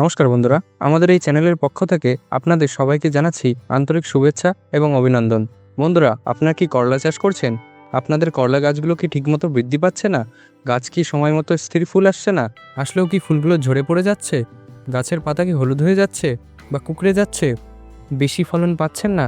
নমস্কার বন্ধুরা, আমাদের এই চ্যানেলের পক্ষ থেকে আপনাদের সবাইকে জানাচ্ছি আন্তরিক শুভেচ্ছা এবং অভিনন্দন। বন্ধুরা, আপনারা কি করলা চাষ করছেন? আপনাদের করলা গাছগুলো কি ঠিকমতো বৃদ্ধি পাচ্ছে না? গাছ কি সময় মতো স্থির ফুল আসছে না? আসলেও কি ফুলগুলো ঝরে পড়ে যাচ্ছে? গাছের পাতা কি হলুদ হয়ে যাচ্ছে বা কুকড়ে যাচ্ছে? বেশি ফলন পাচ্ছেন না?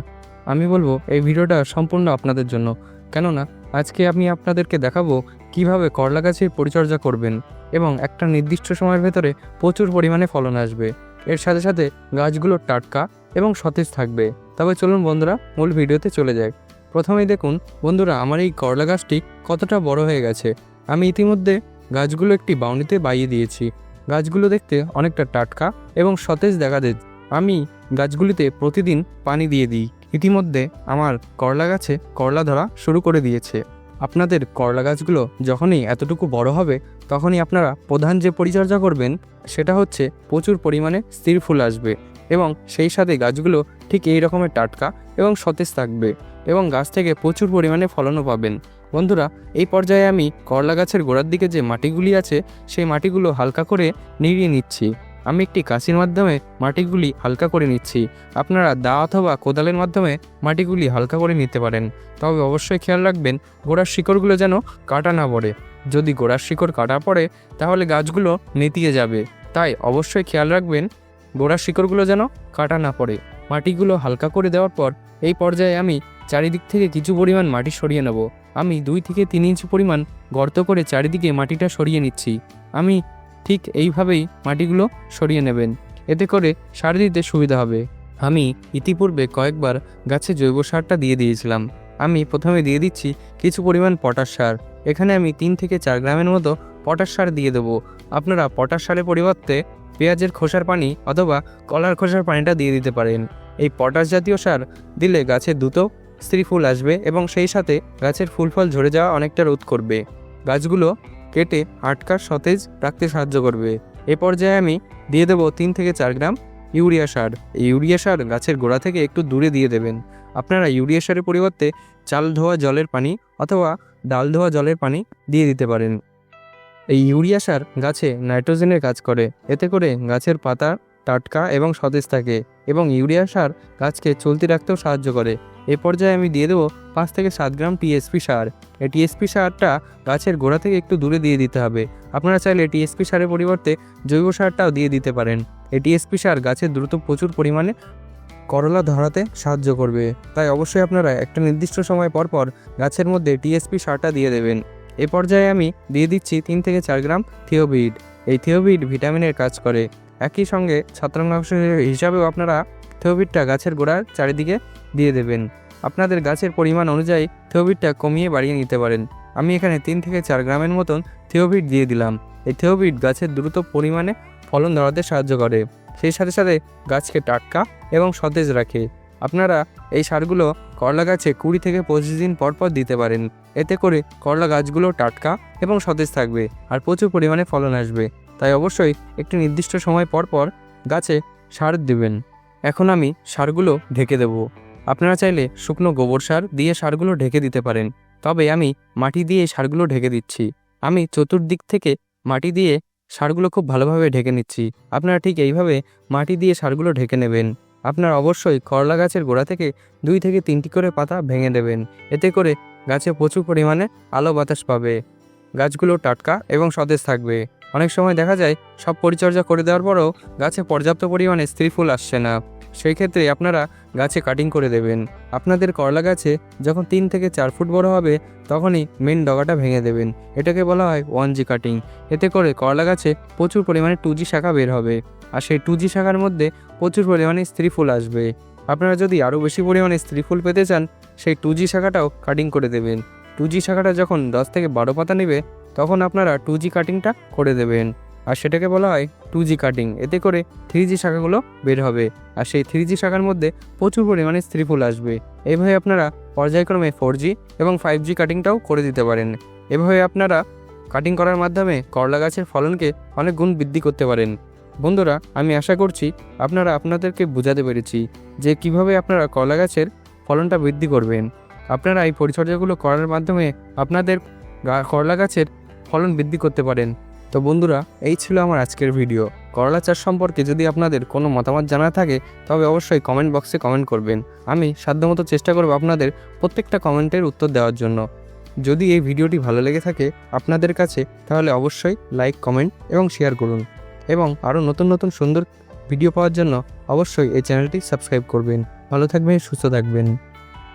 আমি বলব, এই ভিডিওটা সম্পূর্ণ আপনাদের জন্য। কেননা, আজকে আমি আপনাদেরকে দেখাবো কীভাবে করলা গাছের পরিচর্যা করবেন। এবং একটা নির্দিষ্ট সময়ের ভেতরে প্রচুর পরিমাণে ফলন আসবে। এর সাথে সাথে গাছগুলো টাটকা এবং সতেজ থাকবে। তবে চলুন বন্ধুরা, মূল ভিডিওতে চলে যাই। প্রথমেই দেখুন, বন্ধুরা, আমার এই করলা গাছটি কতটা বড় হয়ে গেছে। আমি ইতিমধ্যে গাছগুলো একটি বাউনিতে বাইয়ে দিয়েছি। গাছগুলো দেখতে অনেকটা টাটকা এবং সতেজ দেখা যায় আমি গাছগুলিতে প্রতিদিন পানি দিয়ে দিই। ইতিমধ্যে আমার করলা গাছে করলা ধরা শুরু করে দিয়েছে। আপনাদের করলা গাছগুলো যখনই এতটুকু বড় হবে, তখনই আপনারা প্রধান যে পরিচর্যা করবেন, সেটা হচ্ছে প্রচুর পরিমাণে স্থির ফুল আসবে এবং সেই সাথে গাছগুলো ঠিক এই রকমের টাটকা এবং সতেজ থাকবে এবং গাছ থেকে প্রচুর পরিমাণে ফলনও পাবেন। বন্ধুরা, এই পর্যায়ে আমি করলা গাছের গোড়ার দিকে যে মাটিগুলি আছে, সেই মাটিগুলো হালকা করে নিড়িয়ে নিচ্ছি। আমি একটি কাঁচির মাধ্যমে মাটিগুলি হালকা করে নিচ্ছি। আপনারা দা অথবা কোদালের মাধ্যমে মাটিগুলি হালকা করে নিতে পারেন। তবে অবশ্যই খেয়াল রাখবেন, গোড়ার শিকড়গুলো যেন কাটা না পড়ে। যদি গোড়ার শিকড় কাটা পড়ে, তাহলে গাছগুলো নেতিয়ে যাবে। তাই অবশ্যই খেয়াল রাখবেন, গোড়ার শিকড়গুলো যেন কাটা না পড়ে। মাটিগুলো হালকা করে দেওয়ার পর, এই পর্যায়ে আমি চারিদিক থেকে কিছু পরিমাণ মাটি সরিয়ে নেব। আমি দুই থেকে তিন ইঞ্চি পরিমাণ গর্ত করে চারিদিকে মাটিটা সরিয়ে নিচ্ছি। আমি ঠিক এইভাবেই মাটিগুলো সরিয়ে নেবেন। এতে করে সার দিতে সুবিধা হবে। আমি ইতিপূর্বে কয়েকবার গাছে জৈব সারটা দিয়ে দিয়েছিলাম। আমি প্রথমে দিয়ে দিচ্ছি কিছু পরিমাণ পটাশ সার। এখানে আমি তিন থেকে চার গ্রামের মতো পটাশ সার দিয়ে দেবো। আপনারা পটাশ সারের পরিবর্তে পেঁয়াজের খোসার পানি অথবা কলার খোসার পানিটা দিয়ে দিতে পারেন। এই পটাশ জাতীয় সার দিলে গাছে দ্রুত স্ত্রী ফুল আসবে এবং সেই সাথে গাছের ফুল ফল ঝরে যাওয়া অনেকটা রোধ করবে। গাছগুলো কেটে আটকার সতেজ রাখতে সাহায্য করবে। এ পর্যায়ে আমি দিয়ে দেবো তিন থেকে চার গ্রাম ইউরিয়া সার। এই ইউরিয়া সার গাছের গোড়া থেকে একটু দূরে দিয়ে দেবেন। আপনারা ইউরিয়া সারের পরিবর্তে চাল ধোয়া জলের পানি অথবা ডাল ধোয়া জলের পানি দিয়ে দিতে পারেন। এই ইউরিয়া সার গাছে নাইট্রোজেনের কাজ করে। এতে করে গাছের পাতা টাটকা এবং সতেজ থাকে এবং ইউরিয়া সার গাছকে চলতি রাখতেও সাহায্য করে। এ পর্যায়ে আমি দিয়ে দেবো পাঁচ থেকে সাত গ্রাম টিএসপি সার। এই টিএসপি সারটা গাছের গোড়া থেকে একটু দূরে দিয়ে দিতে হবে। আপনারা চাইলে টিএসপি সারের পরিবর্তে জৈব সারটাও দিয়ে দিতে পারেন। এই টিএসপি সার গাছের দ্রুত প্রচুর পরিমাণে করলা ধরাতে সাহায্য করবে। তাই অবশ্যই আপনারা একটা নির্দিষ্ট সময় পর পর গাছের মধ্যে টিএসপি সারটা দিয়ে দেবেন। এ পর্যায়ে আমি দিয়ে দিচ্ছি তিন থেকে চার গ্রাম থিওবিড এই থিওবিড ভিটামিনের কাজ করে। একই সঙ্গে ছত্রাকনাশক হিসাবেও আপনারা থিওবিডটা গাছের গোড়ার চারিদিকে দিয়ে দেবেন। আপনাদের গাছের পরিমাণ অনুযায়ী থিওবিডটা কমিয়ে বাড়িয়ে নিতে পারেন। আমি এখানে তিন থেকে চার গ্রামের মতন থিওবিড দিয়ে দিলাম। এই থিওবিড গাছের দ্রুত পরিমাণে ফলন ধরাতে সাহায্য করে। সেই সাথে সাথে গাছকে টাটকা এবং সতেজ রাখে। আপনারা এই সারগুলো করলা গাছে কুড়ি থেকে পঁচিশ দিন পর পর দিতে পারেন। এতে করে করলা গাছগুলো টাটকা এবং সতেজ থাকবে আর প্রচুর পরিমাণে ফলন আসবে। তাই অবশ্যই একটি নির্দিষ্ট সময় পর পর গাছে সার দেবেন। এখন আমি সারগুলো ঢেকে দেব। আপনারা চাইলে শুকনো গোবর সার দিয়ে সারগুলো ঢেকে দিতে পারেন। তবে আমি মাটি দিয়ে সারগুলো ঢেকে দিচ্ছি। আমি চতুর্দিক থেকে মাটি দিয়ে সারগুলো খুব ভালোভাবে ঢেকে নিচ্ছি। আপনারা ঠিক এইভাবে মাটি দিয়ে সারগুলো ঢেকে নেবেন। আপনার অবশ্যই করলা গাছের গোড়া থেকে দুই থেকে তিনটি করে পাতা ভেঙে দেবেন। এতে করে গাছে প্রচুর পরিমাণে আলো বাতাস পাবে। গাছগুলো টাটকা এবং সতেজ থাকবে। অনেক সময় দেখা যায় সব পরিচর্যা করে দেওয়ার পরেও গাছে পর্যাপ্ত পরিমাণে স্ত্রী ফুল আসছে না। সেই ক্ষেত্রে আপনারা গাছে কাটিং করে দেবেন। আপনাদের করলা গাছে যখন তিন থেকে চার ফুট বড় হবে, তখনই মেন ডগাটা ভেঙে দেবেন। এটাকে বলা হয় ওয়ান জি কাটিং এতে করে করলা গাছে প্রচুর পরিমাণে টু জি শাখা বের হবে। আর সেই টু জি শাখার মধ্যে প্রচুর পরিমাণে স্ত্রী ফুল আসবে। আপনারা যদি আরও বেশি পরিমাণে স্ত্রী ফুল পেতে চান, সেই টু জি শাখাটাও কাটিং করে দেবেন। টু জি শাখাটা যখন দশ থেকে বারো পাতা নেবে তখন আপনারা টু জি কাটিংটা করে দেবেন। আর সেটাকে বলা হয় টু জি কাটিং এতে করে থ্রি জি শাখাগুলো বের হবে। আর সেই থ্রি জি শাখার মধ্যে প্রচুর পরিমাণে স্ত্রী ফুল আসবে। এইভাবে আপনারা পর্যায়ক্রমে ফোর জি এবং ফাইভ জি কাটিংটাও করে দিতে পারেন। এভাবে আপনারা কাটিং করার মাধ্যমে করলা গাছের ফলনকে অনেক গুণ বৃদ্ধি করতে পারেন। বন্ধুরা, আমি আশা করছি আপনারা আপনাদেরকে বোঝাতে পেরেছি যে কীভাবে আপনারা করলা গাছের ফলনটা বৃদ্ধি করবেন। আপনারা এই পরিচর্যাগুলো করার মাধ্যমে আপনাদের করলা গাছের ফলন বৃদ্ধি করতে পারেন। তো বন্ধুরা, এই ছিল আমার আজকের ভিডিও। করলা চাষ সম্পর্কে যদি আপনাদের কোনো মতামত জানা থাকে, তবে অবশ্যই কমেন্ট বক্সে কমেন্ট করবেন। আমি সাধ্যমতো চেষ্টা করব আপনাদের প্রত্যেকটা কমেন্টের উত্তর দেওয়ার জন্য। যদি এই ভিডিওটি ভালো লেগে থাকে আপনাদের কাছে, তাহলে অবশ্যই লাইক কমেন্ট এবং শেয়ার করুন। এবং আরও নতুন নতুন সুন্দর ভিডিও পাওয়ার জন্য অবশ্যই এই চ্যানেলটি সাবস্ক্রাইব করবেন। ভালো থাকবেন, সুস্থ থাকবেন।